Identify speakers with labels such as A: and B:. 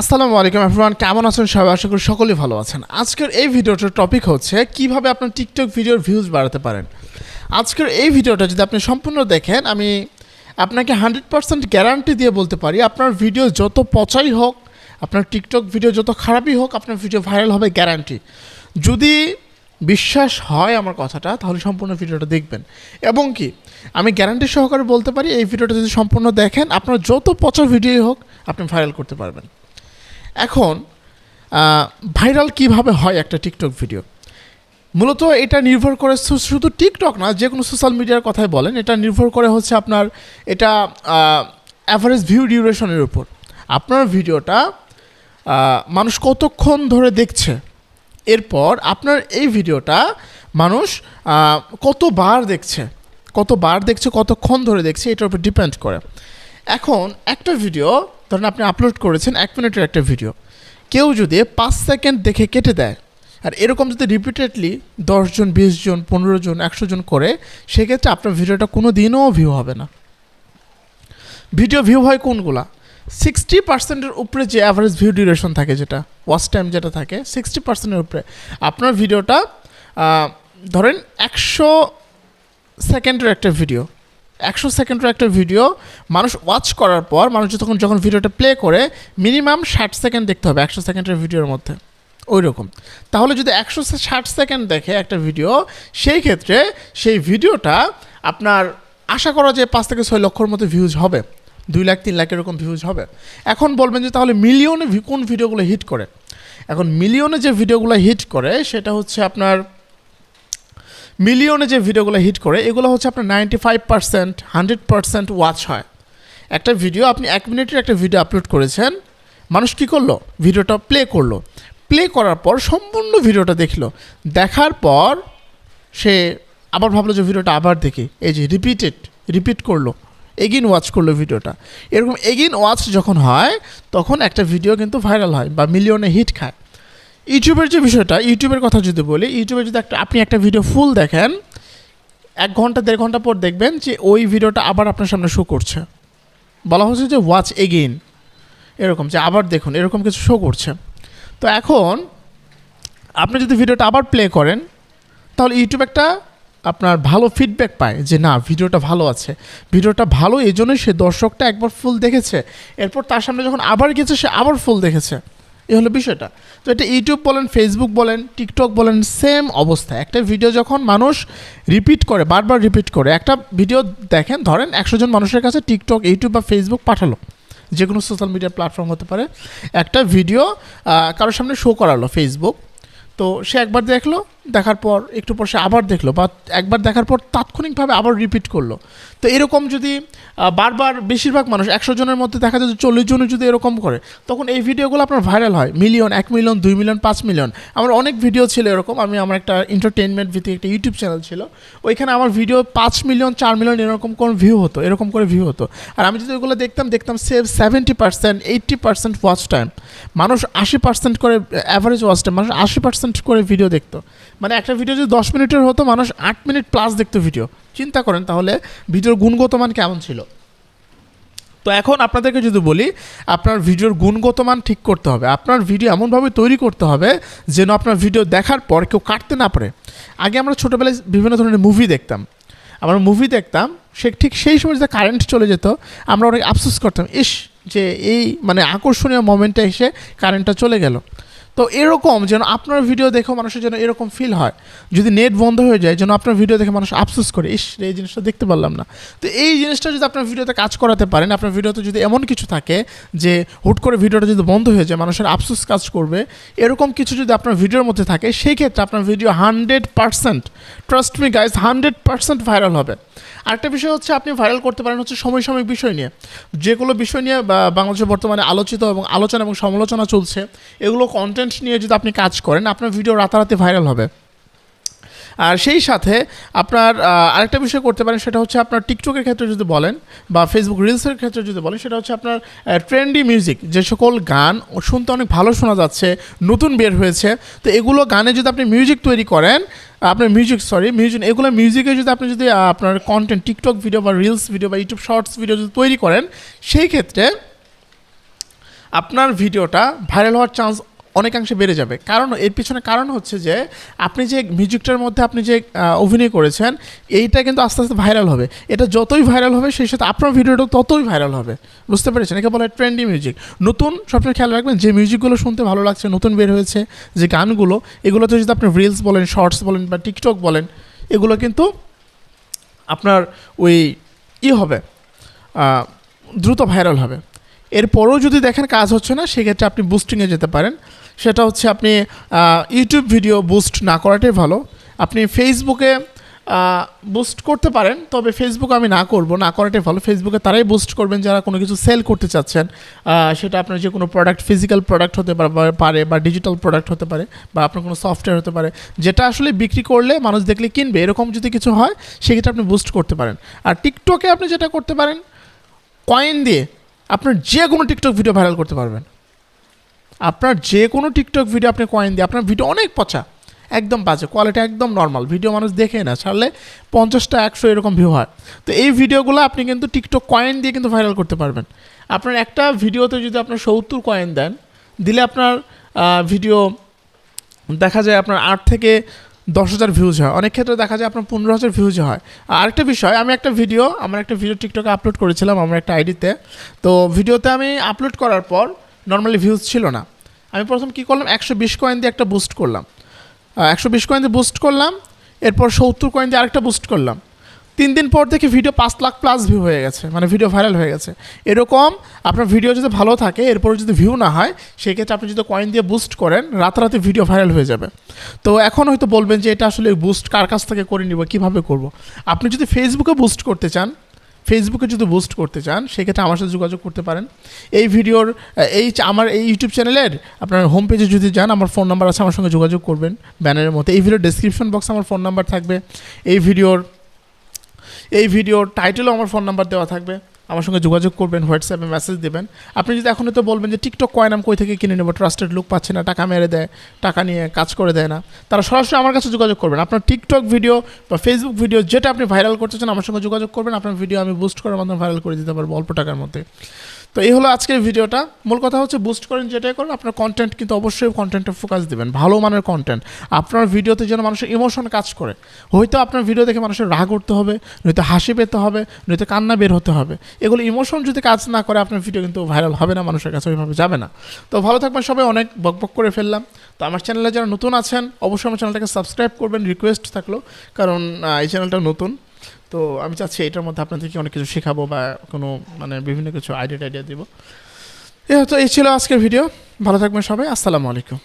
A: আসসালামু আলাইকুম এভরিওয়ান কেমন আছেন সবাই? আশা করি সকলেই ভালো আছেন। আজকের এই ভিডিওটার টপিক হচ্ছে, কীভাবে আপনার টিকটক ভিডিওর ভিউজ বাড়াতে পারেন। আজকের এই ভিডিওটা যদি আপনি সম্পূর্ণ দেখেন, আমি আপনাকে হান্ড্রেড পার্সেন্ট গ্যারান্টি দিয়ে বলতে পারি, আপনার ভিডিও যত পচাই হোক, আপনার টিকটক ভিডিও যত খারাপই হোক, আপনার ভিডিও ভাইরাল হবে গ্যারান্টি যদি বিশ্বাস হয় আমার কথাটা, তাহলে সম্পূর্ণ ভিডিওটা দেখবেন। এবং কি, আমি গ্যারান্টি সহকারে বলতে পারি, এই ভিডিওটা যদি সম্পূর্ণ দেখেন, আপনার যত পচা ভিডিও হোক, আপনি ভাইরাল করতে পারবেন। এখন ভাইরাল কীভাবে হয় একটা টিকটক ভিডিও? মূলত এটা নির্ভর করে শুধু টিকটক না যে কোনো সোশ্যাল মিডিয়ার কথাই বলেন, এটা নির্ভর করে হচ্ছে আপনার এটা অ্যাভারেজ ভিউ ডিউরেশনের উপর। আপনার ভিডিওটা মানুষ কতক্ষণ ধরে দেখছে? এরপর আপনার এই ভিডিওটা মানুষ কতবার দেখছে? কতবার দেখছে, কতক্ষণ ধরে দেখছে, এটার উপর ডিপেন্ড করে। এখন একটা ভিডিও ধরেন আপনি আপলোড করেছেন এক মিনিটের একটা ভিডিও কেউ যদি পাঁচ সেকেন্ড দেখে কেটে দেয়, আর এরকম যদি রিপিটেডলি দশজন বিশ জন, পনেরো জন, একশো জন করে, সেক্ষেত্রে আপনার ভিডিওটা কোনো দিনও ভিউ হবে না। ভিডিও ভিউ হয় কোনগুলা? সিক্সটি পার্সেন্টের উপরে যে অ্যাভারেজ ভিউ ডিউরেশন থাকে যেটা ওয়াচ টাইম যেটা থাকে সিক্সটি পার্সেন্টের উপরে। আপনার ভিডিওটা ধরেন একশো সেকেন্ডের একটা ভিডিও একশো সেকেন্ডের একটা ভিডিও মানুষ ওয়াচ করার পর, মানুষ যখন যখন ভিডিওটা প্লে করে মিনিমাম ষাট সেকেন্ড দেখতে হবে একশো সেকেন্ডের ভিডিওর মধ্যে। ওই রকম তাহলে যদি একশো ষাট সেকেন্ড দেখে একটা ভিডিও সেই ক্ষেত্রে সেই ভিডিওটা আপনার আশা করা যে পাঁচ থেকে ছয় লক্ষর মতো ভিউজ হবে। দুই লাখ, তিন লাখ এরকম ভিউজ হবে। এখন বলবেন যে তাহলে মিলিয়নে কোন ভিডিওগুলো হিট করে? এখন মিলিয়নে যে ভিডিওগুলো হিট করে, সেটা হচ্ছে আপনার মিলিয়নে যে ভিডিওগুলো হিট করে, এগুলো হচ্ছে আপনার ninety five percent hundred percent watch হয়। একটা ভিডিও আপনি এক মিনিটের একটা ভিডিও আপলোড করেছেন, মানুষ কী করল? ভিডিওটা প্লে করল। প্লে করার পর সম্পূর্ণ ভিডিওটা দেখল। দেখার পর সে আবার ভাবলো যে ভিডিওটা আবার দেখি। এই যে রিপিটেড রিপিট করল। এগিন ওয়াচ করল ভিডিওটা। এরকম এগিন ওয়াচ যখন হয়, তখন একটা ভিডিও কিন্তু ভাইরাল হয় বা মিলিয়নে হিট খায়। ইউটিউবের যে বিষয়টা, ইউটিউবের কথা যদি বলি, ইউটিউবে যদি একটা আপনি একটা ভিডিও ফুল দেখেন, এক ঘণ্টা, দেড় ঘণ্টা পর দেখবেন যে ওই ভিডিওটা আবার আপনার সামনে শো করছে। বলা হচ্ছে যে ওয়াচ এগেইন এরকম যে, আবার দেখুন। এরকম কিছু শো করছে। তো এখন, আপনি যদি ভিডিওটা আবার প্লে করেন, তাহলে ইউটিউব একটা আপনার ভালো ফিডব্যাক পায় যে, না ভিডিওটা ভালো আছে। ভিডিওটা ভালো, এই জন্যই সে দর্শকটা একবার ফুল দেখেছে। এরপর তার সামনে যখন আবার গেছে সে আবার ফুল দেখেছে। এই হলো বিষয়টা। তো এটা ইউটিউব বলেন ফেসবুক বলেন টিকটক বলেন সেম অবস্থা। একটা ভিডিও যখন মানুষ রিপিট করে, বারবার রিপিট করে, একটা ভিডিও দেখেন, ধরেন একশো জন মানুষের কাছে টিকটক ইউটিউব বা ফেসবুক পাঠালো যে কোনো সোশ্যাল মিডিয়া প্ল্যাটফর্ম হতে পারে। একটা ভিডিও কারোর সামনে শো করালো ফেসবুক তো সে একবার দেখল দেখার পর, একটু পর সে আবার দেখল বা একবার দেখার পর তাৎক্ষণিকভাবে আবার রিপিট করল। তো এরকম যদি বারবার বেশিরভাগ মানুষ একশো জনের মধ্যে দেখা যায় যে চল্লিশ জনের যদি এরকম করে, তখন এই ভিডিওগুলো আপনার ভাইরাল হয়। মিলিয়ন এক মিলিয়ন দুই মিলিয়ন পাঁচ মিলিয়ন আমার অনেক ভিডিও ছিল এরকম। আমি আমার একটা এন্টারটেনমেন্ট ভিত্তিক একটা ইউটিউব চ্যানেল ছিল। ওইখানে আমার ভিডিও পাঁচ মিলিয়ন চার মিলিয়ন এরকম কোন ভিউ হতো, এরকম করে ভিউ হতো। আর আমি যদি ওগুলো দেখতাম দেখতাম save seventy percent eighty percent watch time মানুষ আশি পার্সেন্ট করে অ্যাভারেজ ওয়াচ টাইম মানুষ আশি পার্সেন্ট করে ভিডিও দেখতো। মানে একটা ভিডিও যদি দশ মিনিটের হতো, মানুষ আট মিনিট প্লাস দেখতো ভিডিও চিন্তা করেন তাহলে ভিডিওর গুণগত মান কেমন ছিল? তো এখন আপনাদেরকে যদি বলি, আপনার ভিডিওর গুণগত মান ঠিক করতে হবে। আপনার ভিডিও এমনভাবে তৈরি করতে হবে যেন আপনার ভিডিও দেখার পর কেউ কাটতে না পারে। আগে আমরা ছোটোবেলায় বিভিন্ন ধরনের মুভি দেখতাম। আমরা মুভি দেখতাম, সে ঠিক সেই সময় যে কারেন্ট চলে যেত, আমরা অনেক আফসোস করতাম, ইস, যে এই মানে আকর্ষণীয় মোমেন্টে এসে কারেন্টটা চলে গেল। তো এরকম যেন আপনার ভিডিও দেখেও মানুষের যেন এরকম ফিল হয়। যদি নেট বন্ধ হয়ে যায়, যেন আপনার ভিডিও দেখে মানুষ আফসোস করে, ইস এই জিনিসটা দেখতে পারলাম না। তো এই জিনিসটা যদি আপনার ভিডিওতে কাজ করাতে পারেন, আপনার ভিডিওতে যদি এমন কিছু থাকে যে হুট করে ভিডিওটা যদি বন্ধ হয়ে যায়, মানুষের আফসোস কাজ করবে, এরকম কিছু যদি আপনার ভিডিওর মধ্যে থাকে, সেই ক্ষেত্রে আপনার video hundred percent trust me guys hundred percent viral হবে। আরেকটা বিষয় হচ্ছে, আপনি ভাইরাল করতে পারেন হচ্ছে সমসাময়িক বিষয় নিয়ে। যেগুলো বিষয় নিয়ে বাংলাদেশে বর্তমানে আলোচিত এবং আলোচনা এবং সমালোচনা চলছে, এগুলো কন্টেন্ট নিয়ে যদি আপনি কাজ করেন, আপনার ভিডিও রাতারাতি ভাইরাল হবে। আর সেই সাথে আপনার আরেকটা বিষয় করতে পারেন, সেটা হচ্ছে আপনার টিকটকের ক্ষেত্রে যদি বলেন বা ফেসবুক রিলসের ক্ষেত্রে যদি বলেন, সেটা হচ্ছে আপনার ট্রেন্ডি মিউজিক যে সকল গান শুনতে অনেক ভালো শোনা যাচ্ছে, নতুন বের হয়েছে, তো এগুলো গানে যদি আপনি মিউজিক তৈরি করেন, আপনার মিউজিক সরি মিউজিক এগুলো মিউজিকে যদি আপনি যদি আপনার কন্টেন্ট টিকটক ভিডিও বা রিলস ভিডিও বা ইউটিউব শর্টস ভিডিও যদি তৈরি করেন, সেই ক্ষেত্রে আপনার ভিডিওটা ভাইরাল হওয়ার চান্স অনেকাংশে বেড়ে যাবে। কারণ, এর পিছনে কারণ হচ্ছে যে, আপনি যে মিউজিকটার মধ্যে আপনি যে অভিনয় করেছেন, এইটা কিন্তু আস্তে আস্তে ভাইরাল হবে। এটা যতই ভাইরাল হবে, সেই সাথে আপনার ভিডিওটা ততই ভাইরাল হবে। বুঝতে পেরেছেন? একে বলা ট্রেন্ডি মিউজিক নতুন সবসময় খেয়াল রাখবেন, যে মিউজিকগুলো শুনতে ভালো লাগছে, নতুন বের হয়েছে, যে গানগুলো, এগুলোতে যদি আপনি রিলস বলেন শর্টস বলেন বা টিকটক বলেন, এগুলো কিন্তু আপনার ওই ই হবে দ্রুত ভাইরাল হবে। এরপরেও যদি দেখেন কাজ হচ্ছে না, সেক্ষেত্রে আপনি বুস্টিংয়ে যেতে পারেন। সেটা হচ্ছে আপনি ইউটিউব ভিডিও বুস্ট না করাটাই ভালো। আপনি ফেসবুকে বুস্ট করতে পারেন, তবে ফেসবুক আমি না করব, না করাটাই ভালো। ফেসবুকে তারাই বুস্ট করবেন যারা কোনো কিছু সেল করতে চাচ্ছেন সেটা আপনার যে কোনো প্রোডাক্ট ফিজিক্যাল প্রোডাক্ট হতে পারে- বা ডিজিটাল প্রোডাক্ট হতে পারে, বা আপনার কোনো সফটওয়্যার হতে পারে, যেটা আসলে বিক্রি করলে মানুষ দেখলে কিনবে, এরকম যদি কিছু হয়, সেক্ষেত্রে আপনি বুস্ট করতে পারেন। আর টিকটকে আপনি যেটা করতে পারেন কয়েন দিয়ে আপনার যে কোনো টিকটক ভিডিও ভাইরাল করতে পারবেন। আপনার যে কোনো টিকটক ভিডিও আপনি কয়েন দিয়ে, আপনার ভিডিও অনেক পচা, একদম বাজে কোয়ালিটি একদম নর্মাল ভিডিও মানুষ দেখে না, ছাড়লে পঞ্চাশটা, একশো এরকম ভিউ হয়। তো এই ভিডিওগুলো আপনি কিন্তু টিকটক কয়েন দিয়ে কিন্তু ভাইরাল করতে পারবেন। আপনার একটা ভিডিওতে যদি আপনার সত্তর কয়েন দেন, দিলে আপনার ভিডিও দেখা যায় আপনার আট থেকে দশ হাজার ভিউজ হয়। অনেক ক্ষেত্রে দেখা যায় আপনার পনেরো হাজার ভিউজ হয়। আর আরেকটা বিষয়, আমি একটা ভিডিও আমার একটা ভিডিও টিকটকে আপলোড করেছিলাম আমার একটা আইডিতে তো। ভিডিওতে আমি আপলোড করার পর নর্মালি ভিউজ ছিল না। আমি প্রথম কী করলাম? একশো বিশ কয়েন দিয়ে একটা বুস্ট করলাম। একশো বিশ কয়েন দিয়ে বুস্ট করলাম, এরপর সত্তর কয়েন দিয়ে আরেকটা বুস্ট করলাম। তিন দিন পর দেখি ভিডিও পাঁচ লাখ প্লাস ভিউ হয়ে গেছে মানে ভিডিও ভাইরাল হয়ে গেছে। এরকম আপনার ভিডিও যদি ভালো থাকে, এরপর যদি ভিউ না হয়, সেক্ষেত্রে আপনি যদি কয়েন দিয়ে বুস্ট করেন, রাতারাতি ভিডিও ভাইরাল হয়ে যাবে। তো এখন হয়তো বলবেন যে এটা আসলে বুস্ট কার কাছ থেকে করে নিব, কীভাবে করব? আপনি যদি ফেসবুকে বুস্ট করতে চান ফেসবুকে যদি বুস্ট করতে চান, সেক্ষেত্রে আমার সাথে যোগাযোগ করতে পারেন। এই ভিডিওর এই আমার এই ইউটিউব চ্যানেলের আপনার হোম পেজে যদি যান, আমার ফোন নাম্বার আছে, আমার সঙ্গে যোগাযোগ করবেন ব্যানারের মতো এই ভিডিওর ডিসক্রিপশন বক্সে আমার ফোন নাম্বার থাকবে। এই ভিডিওর এই ভিডিওর টাইটেলও আমার ফোন নাম্বার দেওয়া থাকবে। আমার সঙ্গে যোগাযোগ করবেন হোয়াটসঅ্যাপে মেসেজ দেবেন। আপনি যদি এখনও তো বলবেন যে টিকটক কয়েন আমি কই থেকে কিনে নেব ট্রাস্টেড লুক পাচ্ছে না, টাকা মেরে দেয়, টাকা নিয়ে কাজ করে দেয় না, তারা সরাসরি আমার কাছে যোগাযোগ করবেন। আপনার টিকটক ভিডিও বা ফেসবুক ভিডিও যেটা আপনি ভাইরাল করতে চান, আমার সঙ্গে যোগাযোগ করবেন। আপনার ভিডিও আমি বুস্ট করার মাধ্যমে ভাইরাল করে দিতে পারব অল্প টাকার মধ্যে। তো এই হলো আজকের ভিডিওটা। মূল কথা হচ্ছে বুস্ট করেন যেটাই করেন, আপনার কন্টেন্ট কিন্তু অবশ্যই কন্টেন্টে ফোকাস দেবেন, ভালো মানের কন্টেন্ট আপনার ভিডিওতে যেন মানুষের ইমোশন কাজ করে, হয়তো আপনার ভিডিও দেখে মানুষের রাগ করতে হবে, নয়তো হাসি পেতে হবে, নয়তো কান্না বের হতে হবে। এগুলো ইমোশন যদি কাজ না করে, আপনার ভিডিও কিন্তু ভাইরাল হবে না, মানুষের কাছে ওইভাবে যাবে না। তো ভালো থাকবেন সবাই, অনেক বকবক করে ফেললাম। তো আমার চ্যানেলে যারা নতুন আছেন, অবশ্যই আমার চ্যানেলটাকে সাবস্ক্রাইব করবেন রিকোয়েস্ট থাকল, কারণ এই চ্যানেলটা নতুন। তো আমি চাচ্ছি এটার মধ্যে আপনাদেরকে অনেক কিছু শেখাবো বা কোনো মানে বিভিন্ন কিছু আইডিয়া টাইডিয়া দিব। এ তো এই ছিল আজকের ভিডিও ভালো থাকবেন সবাই। আসসালামু আলাইকুম।